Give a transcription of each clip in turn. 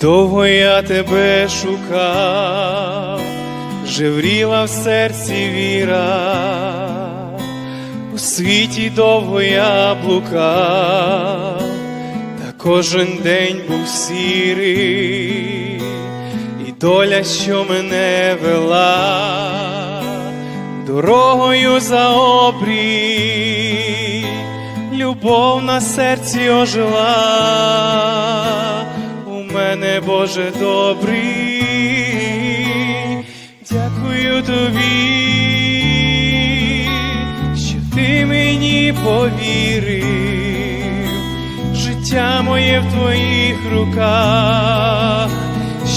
довго я тебе шукав, жевріла в серці віра, у світі довго я блукав, та кожен день був сірий, і доля, що мене вела, дорогою за обрій, любов на серці ожила, мене, Боже добрий, дякую тобі, що ти мені повірив, життя моє в твоїх руках,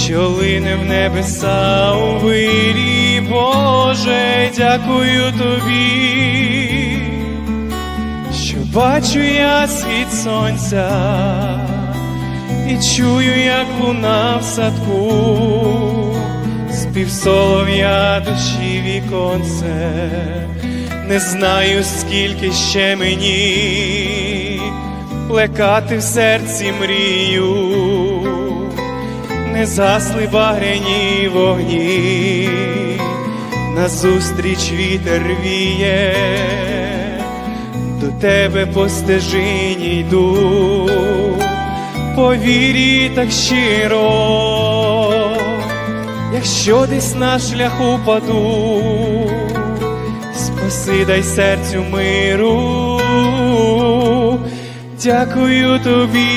що лине в небеса у вирі, Боже, дякую тобі що бачу я світ сонця і чую, як луна в садку, спів солов'я душі віконце, не знаю, скільки ще мені плекати в серці мрію, не засли багряні вогні, назустріч вітер віє. До тебе по стежині йду, по вірі так щиро, якщо десь на шляху паду, спаси дай серцю миру, дякую тобі,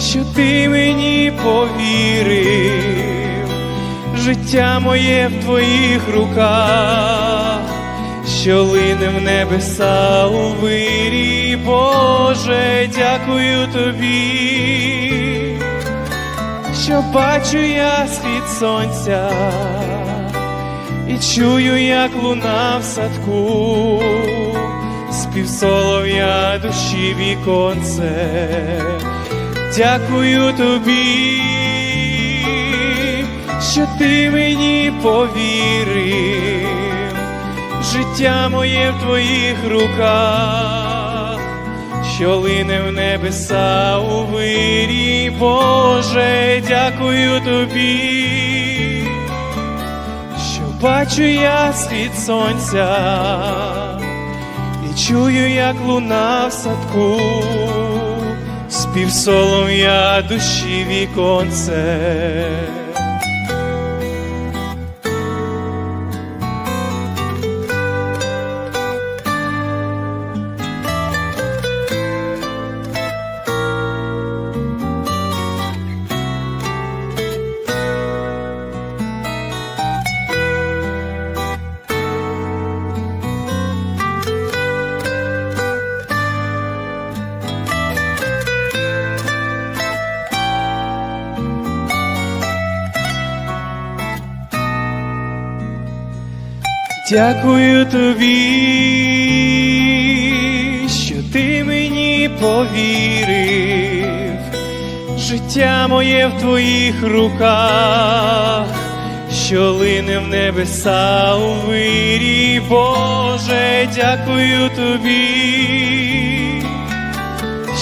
що ти мені повірив, життя моє в твоїх руках що лине в небеса у вирі, Боже, дякую тобі, що бачу я схід сонця і чую, як луна в садку, спів солов'я душі віконце, дякую тобі, що ти мені повірив життя моє в твоїх руках, що лине в небеса у вирі, Боже, дякую тобі, що бачу я схід сонця і чую, як луна в садку, спів солов'я душі віконце. Дякую тобі, що ти мені повірив, життя моє в твоїх руках, що лине в небеса у вирі, Боже, дякую тобі,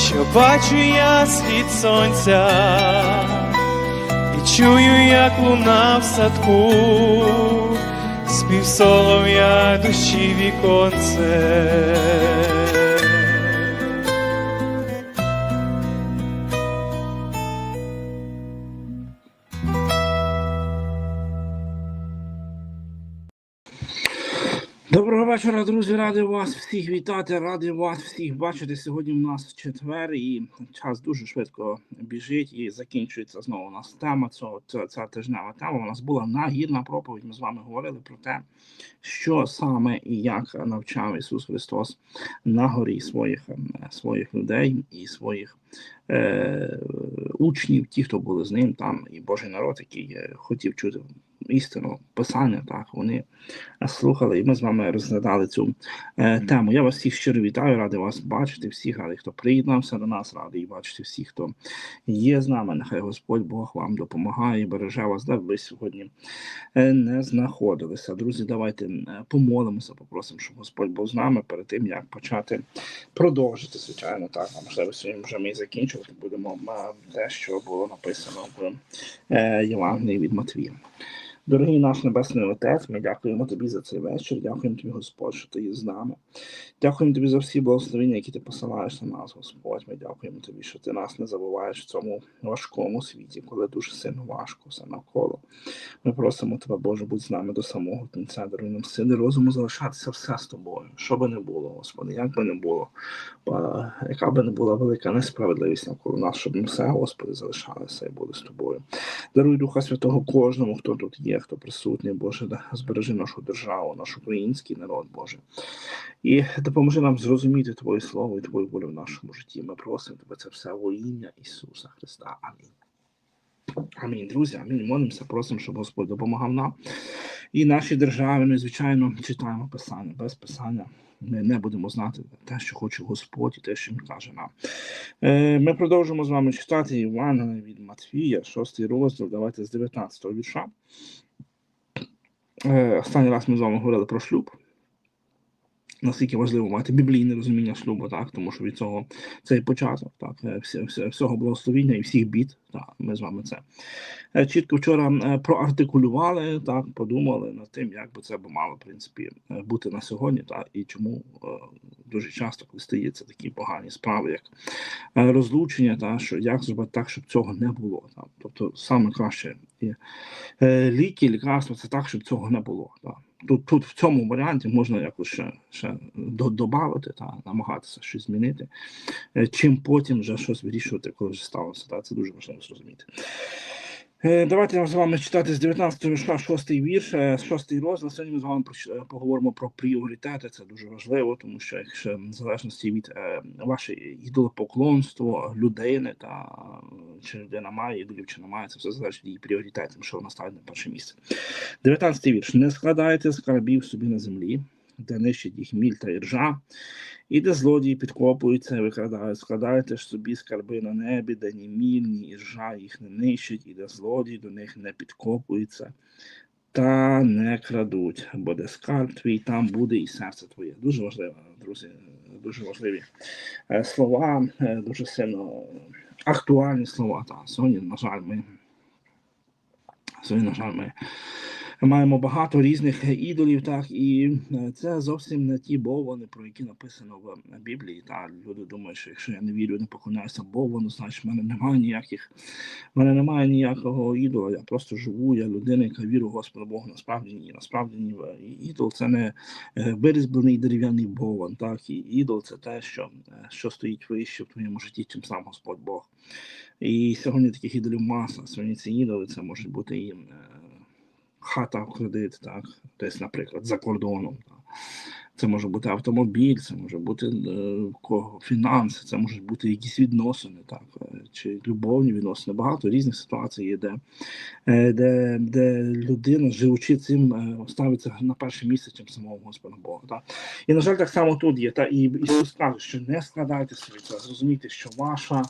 що бачу я схід сонця і чую, як луна в садку спів солов'я душі віконце. Вечора, друзі. Радий вас всіх вітати, радий вас всіх бачити. Сьогодні у нас четвер, і час дуже швидко біжить і закінчується знову у нас тема. Цього ця, тижнева тема. У нас була нагірна проповідь. Ми з вами говорили про те, що саме і як навчав Ісус Христос на горі своїх ем, своїх людей і своїх е, учнів, ті, хто були з ним, там і Божий народ, який е, хотів чути істину писання, так вони слухали, і ми з вами розглядали цю е, тему. Я вас всіх щиро вітаю, радий вас бачити, всіх радий, хто приєднався до нас, радий бачити всіх, хто є з нами. Нехай Господь Бог вам допомагає і береже вас, де ви сьогодні е, не знаходилися. Друзі, давайте е, помолимося, попросимо, щоб Господь був з нами перед тим, як почати продовжити, звичайно, так. А можливо, сьогодні вже ми і закінчувати будемо е, те, що було написано в Євангелії від Матвія. Дорогий наш Небесний Отець, ми дякуємо тобі за цей вечір. Дякуємо тобі, Господь, що ти є з нами. Дякуємо тобі за всі благословення, які ти посилаєш на нас, Господь. Ми дякуємо тобі, що ти нас не забуваєш в цьому важкому світі, коли дуже сильно важко все навколо. Ми просимо тебе, Боже, будь з нами до самого кінця, даруй нам сили розуму залишатися все з тобою. Що би не було, Господи, як би не було, яка би не була велика несправедливість навколо нас, щоб ми все, Господи, залишалися і були з тобою. Даруй Духа Святого кожному, хто тут є, хто присутній, Боже, да, збережи нашу державу, наш український народ, Боже. І допоможи нам зрозуміти Твоє Слово і Твою волю в нашому житті. Ми просимо Тебе це все во ім'я Ісуса Христа. Амінь. Амінь, друзі, амінь. Молимося, просимо, щоб Господь допомагав нам і нашій державі. Ми, звичайно, читаємо Писання. Без Писання ми не будемо знати те, що хоче Господь, і те, що Він каже нам. Е, Ми продовжимо з вами читати Івана від Матвія, шостий розділ. Давайте з 19 вірша. Е, Останній раз ми з вами говорили про шлюб. Наскільки важливо мати біблійне розуміння шлюбу, так, тому що від цього це і початок, так, е, всього благословіння і всіх бід. Так, ми з вами це е, чітко вчора е, проартикулювали, так, подумали над тим, як би це мало в принципі бути на сьогодні, так, і чому дуже часто, коли стається такі погані справи, як розлучення, та що як зробити так, щоб цього не було. Так. Тобто саме краще ліки, лікарства це так, щоб цього не було. Так. Тут, тут в цьому варіанті можна якось ще, ще до- додати та намагатися щось змінити, е, чим потім вже щось вирішувати, коли вже сталося. Та. Це дуже важливо зрозуміти. Е, Давайте з вами читати з 19 вірша, 6 вірш, е, 6 розділ. Сьогодні ми з вами е, поговоримо про пріоритети. Це дуже важливо, тому що якщо в залежності від е, вашої ідолопоклонства, людини та е, чи людина має ідолів, чи не має, це все залежить її пріоритетів, що вона ставить на перше місце. 19 вірш. Не складайте скарбів собі на землі, де нищить їх міль та іржа, і де злодії підкопуються і викрадають, складайте ж собі скарби на небі, де ні міль, ні іржа їх не нищить, і де злодії до них не підкопуються. Та не крадуть, бо де скарб твій, там буде і серце твоє. Дуже важливо, друзі, дуже важливі е, слова, е, дуже сильно актуальні слова. Та сьогодні, на жаль, ми маємо багато різних ідолів, так і е, це зовсім не ті боввани, про які написано в Біблії. Та люди думають, що якщо я не вірю, не поклоняюся боввану, значить в мене немає ніяких, в мене немає ніякого ідола. Я просто живу, я людина, яка вірить в Господа Бога. Насправді ні. Насправді ні. Ідол це не е, вирізблений дерев'яний бовван, так і ідол це те, що, е, що стоїть вище в твоєму житті, чим сам Господь Бог. І сьогодні таких ідолів маса. Сьогодні ці ідоли це можуть бути і е, хата в кредит, так, десь, наприклад, за кордоном. Так. Це може бути автомобіль, це може бути е, фінанси, це можуть бути якісь відносини, так, е, чи любовні відносини. Багато різних ситуацій є, де, е, де, де людина, живучи цим, ставиться на перше місце, чим самого Господа Бога. Так. І, на жаль, так само тут є. Та, і Ісус каже, що не складайте собі це, зрозумійте, що ваша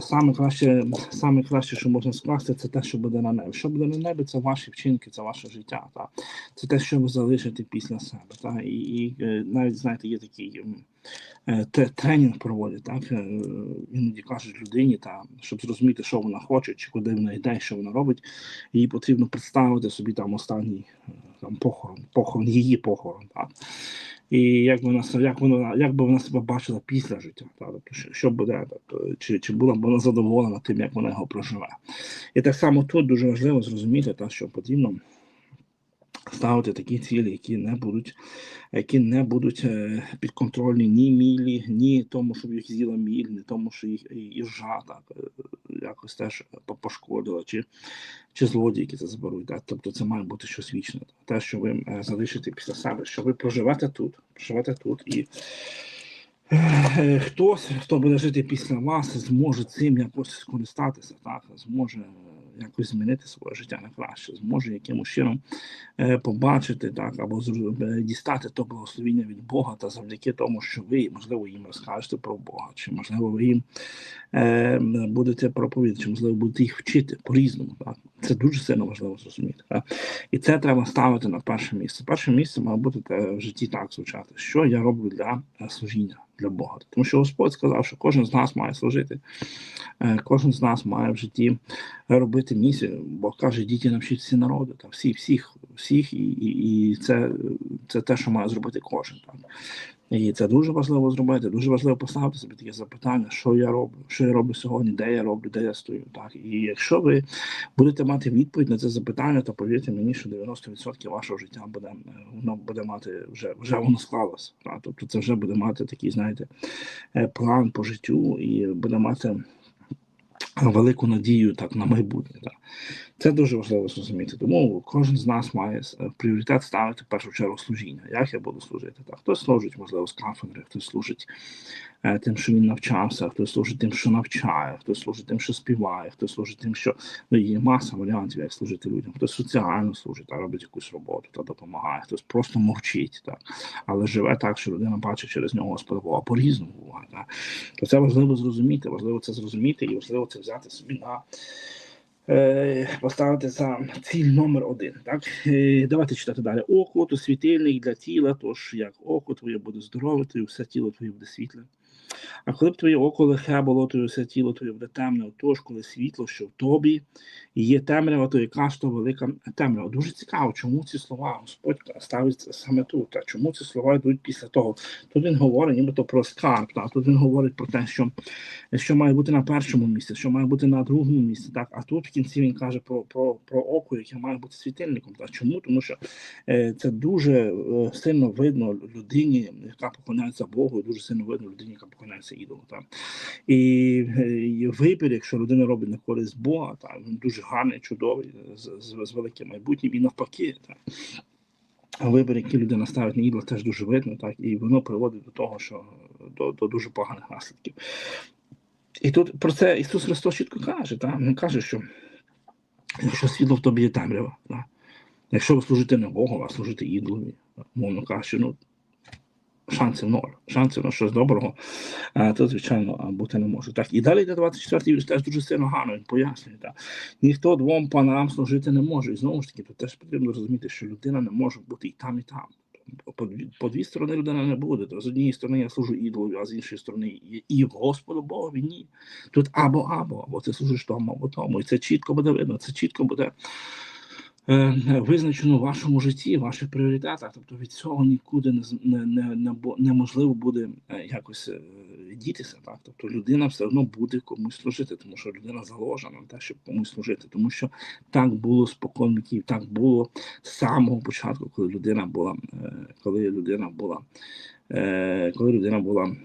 Саме краще, саме краще, що можна скласти, це те, що буде на небі. Що буде на небі, це ваші вчинки, це ваше життя. Та? Це те, що ви залишите після себе. Та? І, і е, навіть, знаєте, є такий е, тренінг проводять, так? е, іноді кажуть людині, та, щоб зрозуміти, що вона хоче, чи куди вона йде, що вона робить, їй потрібно представити собі там останній е, там, похорон, похорон, її похорон. Так? І як вона се- як вона як би вона себе бачила після життя, та, тобто, що, що буде, тобто, чи, чи була б вона задоволена тим, як вона його проживе. І так само тут дуже важливо зрозуміти, та, що потрібно ставити такі цілі, які не будуть, які не будуть е, підконтрольні ні мілі, ні тому, щоб їх з'їла міль, ні тому, що їх іржа так, е, якось теж по- пошкодила, чи, чи злодії, які це заберуть. Так? Тобто це має бути щось вічне. Те, що ви е, залишите після себе, що ви проживете тут, проживете тут і. е, Хтось, хто буде жити після вас, зможе цим якось скористатися, так, зможе е, якось змінити своє життя на краще, зможе якимось чином е, побачити так або е, дістати то благословіння від Бога та завдяки тому, що ви можливо їм розкажете про Бога, чи можливо ви їм е, будете проповідати, чи можливо будете їх вчити по-різному. Так це дуже сильно важливо зрозуміти. Так? І це треба ставити на перше місце. Перше місце має бути в житті так звучати, що я роблю для служіння для Бога. Тому що Господь сказав, що кожен з нас має служити, е, кожен з нас має в житті робити місію. Бог каже, діти навчіть всі народи, та всі, всіх, всіх, і, і, і це, це те, що має зробити кожен. Так. І це дуже важливо зробити. Дуже важливо поставити собі таке запитання, що я роблю, що я роблю сьогодні, де я роблю, де я стою. Так і якщо ви будете мати відповідь на це запитання, то повірте мені, що 90% вашого життя буде е, воно буде мати вже вже воно склалося. Так? Тобто це вже буде мати такий, знаєте, е, план по життю і буде мати велику надію так на майбутнє. Так. Це дуже важливо зрозуміти. Тому кожен з нас має е, пріоритет ставити в першу чергу служіння. Як я буду служити? Так, хтось служить, можливо, з хтось служить е, тим, що він навчався, хтось служить тим, що навчає, хтось служить тим, що співає, хтось служить тим, що ну, є маса варіантів, як служити людям. Хтось соціально служить, та робить якусь роботу та допомагає, хтось просто мовчить, так, але живе так, що людина бачить через нього Господа Бога по-різному буває. Так. То це важливо зрозуміти, важливо це зрозуміти і важливо це взяти собі на. Е, поставити за ціль номер один. Так? Е, давайте читати далі. Око то світильник для тіла, тож як око твоє буде здорове, то і все тіло твоє буде світле. А коли б твоє око лихе було, то все тіло твоє буде темне, отож, коли світло, що в тобі, і є темрява, то яка ж то велика темрява. Дуже цікаво, чому ці слова Господь ставить саме тут. А чому ці слова йдуть після того? Тут він говорить нібито про скарб, так? тут він говорить про те, що що має бути на першому місці, що має бути на другому місці. Так, а тут в кінці він каже про про, про око, яке має бути світильником. Так, чому? Тому що е, це дуже е, сильно видно людині, яка поклоняється Богу, і дуже сильно видно людині, яка поклоняється ідолу. Так. І, е, і вибір, якщо людина робить на користь Бога, так, він дуже гарний, чудовий, з, з, великим майбутнім і навпаки. Так. А вибір, який людина ставить на ідол, теж дуже видно, так, і воно приводить до того, що до, до дуже поганих наслідків. І тут про це Ісус Христос чітко каже, так? Він каже, що якщо світло в тобі є темрява, якщо ви служите не Богу, а служите ідолові, мовно кажучи, ну, шансів ноль, шансів на щось доброго, то, звичайно, бути не може. Так, і далі йде 24 вірш теж дуже сильно гарно він пояснює. Так? Ніхто двом панам служити не може. І знову ж таки, тут теж потрібно розуміти, що людина не може бути і там, і там. По дві, по дві сторони людина не буде. То з однієї сторони я служу ідолові, а з іншої сторони і, Господу Богові ні. Тут або або, або ти служиш тому, або тому. І це чітко буде видно, це чітко буде визначено в вашому житті, в ваших пріоритетах. Тобто від цього нікуди не, не, не, не, неможливо буде е, якось е, дітися. Так? Тобто людина все одно буде комусь служити, тому що людина заложена на те, щоб комусь служити. Тому що так було спокон віків, так було з самого початку, коли людина була, е, коли людина була, е, коли людина була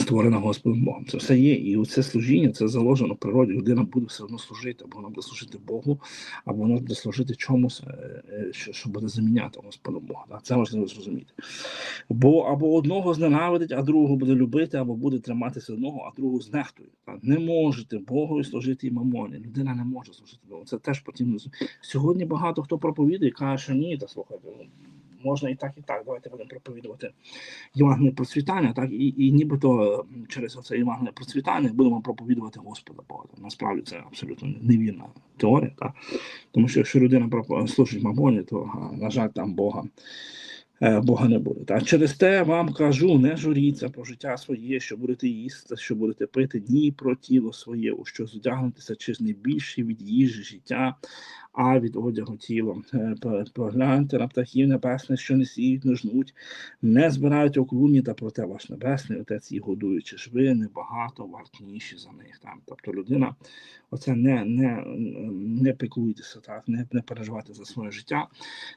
створена Господом Богом. Це все є. І це служіння, це заложено в природі. Людина буде все одно служити, або вона буде служити Богу, або вона буде служити чомусь, е, е, що, що буде заміняти Господа Бога. Це важливо зрозуміти. Бо або одного зненавидить, а другого буде любити, або буде триматися одного, а другого знехтує. Не можете Богу служити і мамоні. Людина не може служити Богу. Це теж потрібно. Сьогодні багато хто проповідує, каже, що ні, та слухайте, ну, можна і так, і так. Давайте будемо проповідувати Євангеліє процвітання, так і, і нібито через оце Євангеліє процвітання будемо проповідувати Господа Бога. Насправді це абсолютно невірна теорія, так? тому що якщо людина служить мамоні, то на жаль, там Бога. е, Бога не буде. Так? Через те вам кажу, не журіться про життя своє, що будете їсти, що будете пити, ні про тіло своє, у що зодягнутися, чи не більше від їжі життя, а від одягу тіло. Е, Погляньте на птахів небесних, що не сіють, не жнуть, не збирають оклуні, та проте ваш небесний отець їх годує, чи ж ви небагато вартніші за них. Там. Тобто людина, оце не, не, не піклуйтеся, так, не, не переживайте за своє життя.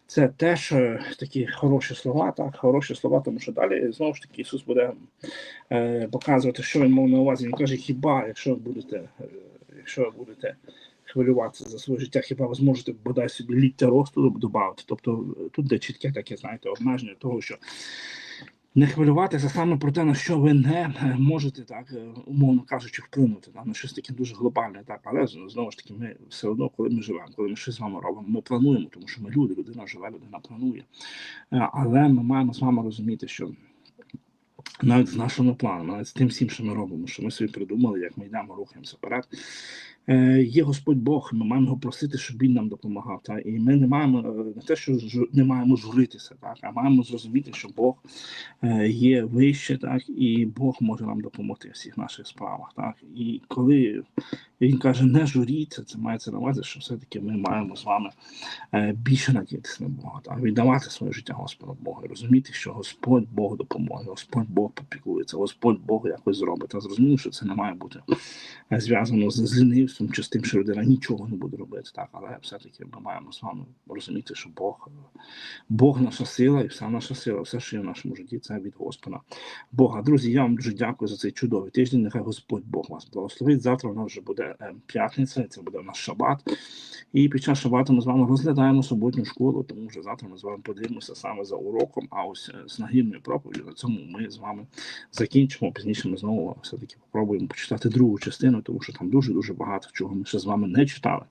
Це теж е, такі хороші слова, так, хороші слова, тому що далі знову ж таки Ісус буде е, показувати, що він мав на увазі. Він каже, хіба якщо ви будете, е, якщо ви будете хвилюватися за своє життя, хіба ви зможете бодай собі ліття росту додати? Тобто е, тут де чітке таке, знаєте, обмеження того, що не хвилюватися саме про те, на що ви не е, можете так, е, умовно кажучи, вплинути так, на щось таке дуже глобальне, так, але знову ж таки, ми все одно, коли ми живемо, коли ми щось з вами робимо, ми плануємо, тому що ми люди, людина живе, людина планує. Але ми маємо з вами розуміти, що навіть з нашими планами, навіть з тим всім, що ми робимо, що ми собі придумали, як ми йдемо, рухаємося вперед. Е, Є Господь Бог, ми маємо просити, щоб він нам допомагав. Та? І ми не маємо е, не те, що не маємо журитися, так, а маємо зрозуміти, що Бог е, є вище, так, і Бог може нам допомогти в всіх наших справах. Так. І коли він каже, не журіться, це мається на увазі, що все-таки ми маємо з вами більше надіятися на Бога, так, віддавати своє життя Господу Богу, розуміти, що Господь Бог допоможе, Господь Бог попіклується, Господь Бог якось зробить. А зрозуміло, що це не має бути зв'язано з, з лінивством чи з тим, що людина нічого не буде робити. Так, але все-таки ми маємо з вами розуміти, що Бог, Бог наша сила, і вся наша сила, все, що є в нашому житті, це від Господа Бога. Друзі, я вам дуже дякую за цей чудовий тиждень. Нехай Господь Бог вас благословить. Завтра у нас вже буде е, п'ятниця, це буде у нас шабат. І під час шабату ми з вами розглядаємо суботню школу, тому що завтра ми з вами подивимося саме за уроком. А ось е, з нагірною проповіддю на цьому ми з вами закінчимо. Пізніше ми знову все-таки попробуємо почитати другу частину, тому що там дуже дуже багато чого ми ще з вами не читали.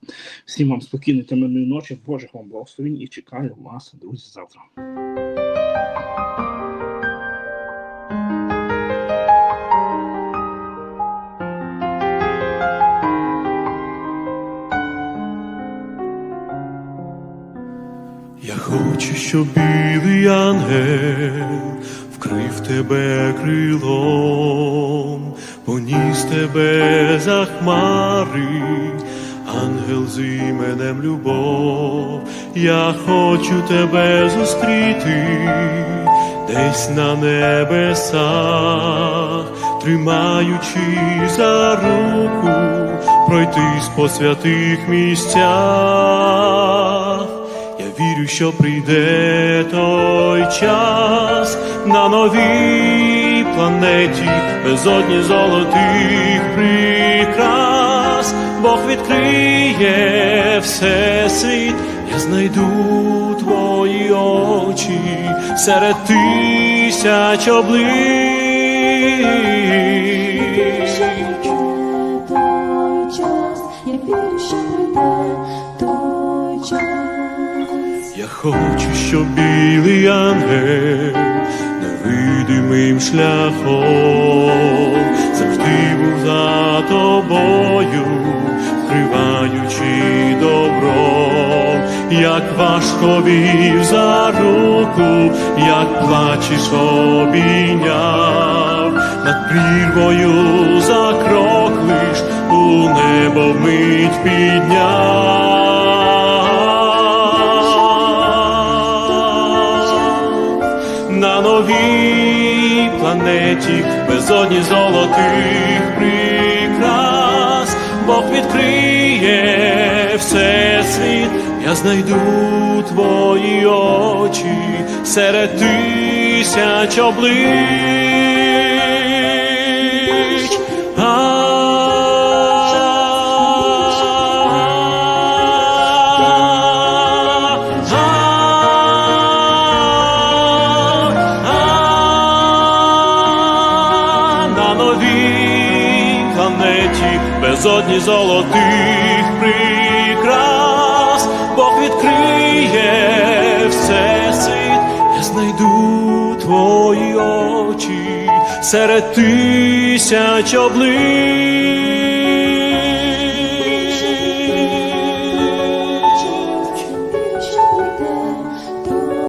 Всім вам спокійної та мирної ночі, Божих вам благословень і чекаю вас, друзі, завтра. Хочу, щоб білий ангел вкрив тебе крилом, поніс тебе за хмари, ангел з іменем любов. Я хочу тебе зустріти десь на небесах, тримаючи за руку, пройтись по святих місцях. Вірю, що прийде той час на новій планеті, безодні золотих прикрас, Бог відкриє всесвіт, я знайду твої очі серед тисяч облич. я вірю, що прийде той час. Я хочу, щоб білий ангел невидимим шляхом завжди був за тобою, вкриваючи добром, як важко вів за руку, як плачеш обійняв, над прірвою за крок лиш у небо вмить підняв. На новій планеті, безодні золотих прикрас, Бог відкриє всесвіт, я знайду твої очі серед тисяч облич. Золотих прикрас, Бог відкриє всесвіт, я знайду твої очі серед тисяч облич.